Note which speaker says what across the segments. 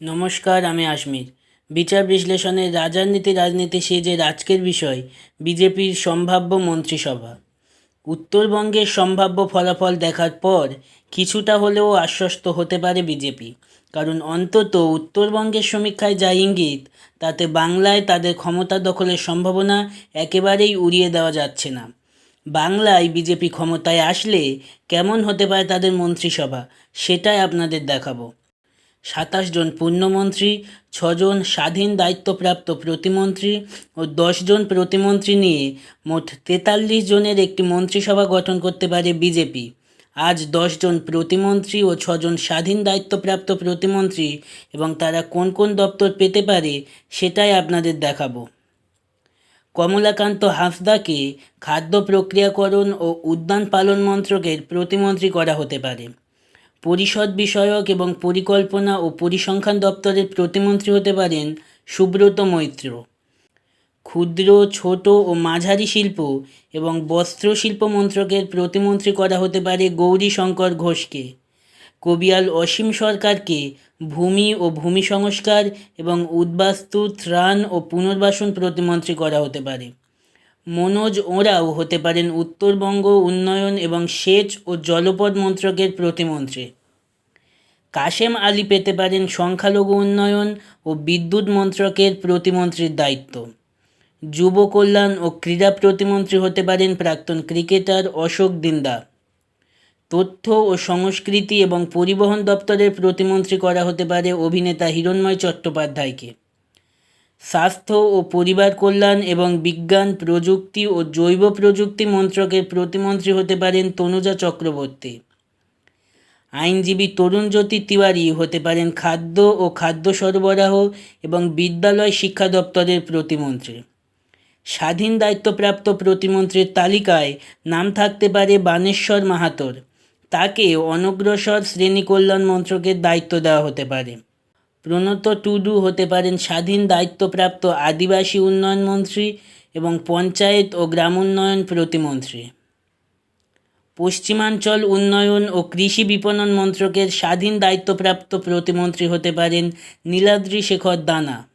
Speaker 1: নমস্কার, আমি আশমির। বিচার বিশ্লেষণে রাজনীতি রাজনীতি সিরিজের আজকের বিষয়, বিজেপির সম্ভাব্য মন্ত্রিসভা। উত্তরবঙ্গের সম্ভাব্য ফলাফল দেখার পর কিছুটা হলেও আশ্বস্ত হতে পারে বিজেপি। কারণ অন্তত উত্তরবঙ্গের সমীক্ষায় যা ইঙ্গিত, তাতে বাংলায় তাদের ক্ষমতা দখলের সম্ভাবনা একেবারেই উড়িয়ে দেওয়া যাচ্ছে না। বাংলায় বিজেপি ক্ষমতায় আসলে কেমন হতে পারে তাদের মন্ত্রিসভা, সেটাই আপনাদের দেখাবো। সাতাশ জন পূর্ণমন্ত্রী, ছজন স্বাধীন দায়িত্বপ্রাপ্ত প্রতিমন্ত্রী ও জন প্রতিমন্ত্রী নিয়ে মোট তেতাল্লিশ জনের একটি মন্ত্রিসভা গঠন করতে পারে বিজেপি। আজ জন প্রতিমন্ত্রী ও ছজন স্বাধীন দায়িত্বপ্রাপ্ত প্রতিমন্ত্রী এবং তারা কোন কোন দপ্তর পেতে পারে সেটাই আপনাদের দেখাবো। কমলাকান্ত হাঁসদাকে খাদ্য প্রক্রিয়াকরণ ও উদ্যান পালন মন্ত্রকের প্রতিমন্ত্রী করা হতে পারে। পরিষদ বিষয়ক এবং পরিকল্পনা ও পরিসংখ্যান দপ্তরের প্রতিমন্ত্রী হতে পারেন সুব্রত মৈত্র। ক্ষুদ্র, ছোট ও মাঝারি শিল্প এবং বস্ত্র শিল্প মন্ত্রকের প্রতিমন্ত্রী করা হতে পারে গৌরী শঙ্কর ঘোষকে। কবিয়াল অসীম সরকারকে ভূমি ও ভূমি সংস্কার এবং উদ্বাস্তু, ত্রাণ ও পুনর্বাসন প্রতিমন্ত্রী করা হতে পারে। মনোজ ওঁরাও হতে পারেন উত্তরবঙ্গ উন্নয়ন এবং সেচ ও জলপথ মন্ত্রকের প্রতিমন্ত্রী। কাশেম আলী পেতে পারেন সংখ্যালঘু উন্নয়ন ও বিদ্যুৎ মন্ত্রকের প্রতিমন্ত্রীর দায়িত্ব। যুব কল্যাণ ও ক্রীড়া প্রতিমন্ত্রী হতে পারেন প্রাক্তন ক্রিকেটার অশোক দিন্দা। তথ্য ও সংস্কৃতি এবং পরিবহন দপ্তরের প্রতিমন্ত্রী করা হতে পারে অভিনেতা হিরণময় চট্টোপাধ্যায়কে। স্বাস্থ্য ও পরিবার কল্যাণ এবং বিজ্ঞান, প্রযুক্তি ও জৈব প্রযুক্তি মন্ত্রকের প্রতিমন্ত্রী হতে পারেন তনুজা চক্রবর্তী। আইনজীবী তরুণজ্যোতি তিওয়ারি হতে পারেন খাদ্য ও খাদ্য সরবরাহ এবং বিদ্যালয় শিক্ষা দপ্তরের প্রতিমন্ত্রী। স্বাধীন দায়িত্বপ্রাপ্ত প্রতিমন্ত্রীর তালিকায় নাম থাকতে পারে বানেশ্বর মাহাতোর। তাকে অনগ্রসর শ্রেণি কল্যাণ মন্ত্রকের দায়িত্ব দেওয়া হতে পারে। প্রণত টুডু হতে পারেন স্বাধীন দায়িত্বপ্রাপ্ত আদিবাসী উন্নয়ন মন্ত্রী এবং পঞ্চায়েত ও গ্রামোন্নয়ন প্রতিমন্ত্রী। পশ্চিমাঞ্চল উন্নয়ন ও কৃষি বিপণন মন্ত্রকের স্বাধীন দায়িত্বপ্রাপ্ত প্রতিমন্ত্রী হতে পারেন নীলাদ্রি শেখর দানা।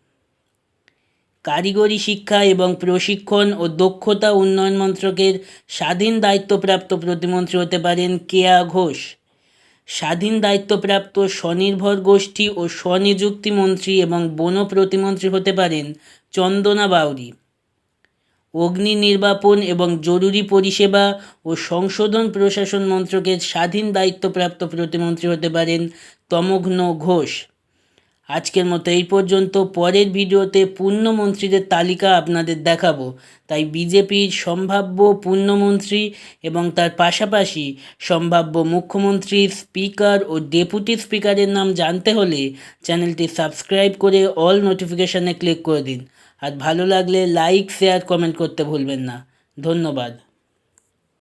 Speaker 1: কারিগরি শিক্ষা এবং প্রশিক্ষণ ও দক্ষতা উন্নয়ন মন্ত্রকের স্বাধীন দায়িত্বপ্রাপ্ত প্রতিমন্ত্রী হতে পারেন কেয়া ঘোষ। স্বাধীন দায়িত্বপ্রাপ্ত স্বনির্ভর গোষ্ঠী ও স্বনিযুক্তি মন্ত্রী এবং বন প্রতিমন্ত্রী হতে পারেন চন্দনা বাউরি। অগ্নি নির্বাপন এবং জরুরি পরিষেবা ও সংশোধন প্রশাসন মন্ত্রকের স্বাধীন দায়িত্বপ্রাপ্ত প্রতিমন্ত্রী হতে পারেন তমঘ্ন ঘোষ। আজকের মতো এই পর্যন্ত। পরের ভিডিওতে পূর্ণমন্ত্রীদের তালিকা আপনাদের দেখাবো। তাই বিজেপির সম্ভাব্য পূর্ণমন্ত্রী এবং তার পাশাপাশি সম্ভাব্য মুখ্যমন্ত্রী স্পিকার ও ডেপুটি স্পিকারের নাম জানতে হলে চ্যানেলটি সাবস্ক্রাইব করে অল নোটিফিকেশানে ক্লিক করে দিন। আর ভালো লাগলে লাইক, শেয়ার, কমেন্ট করতে ভুলবেন না। ধন্যবাদ।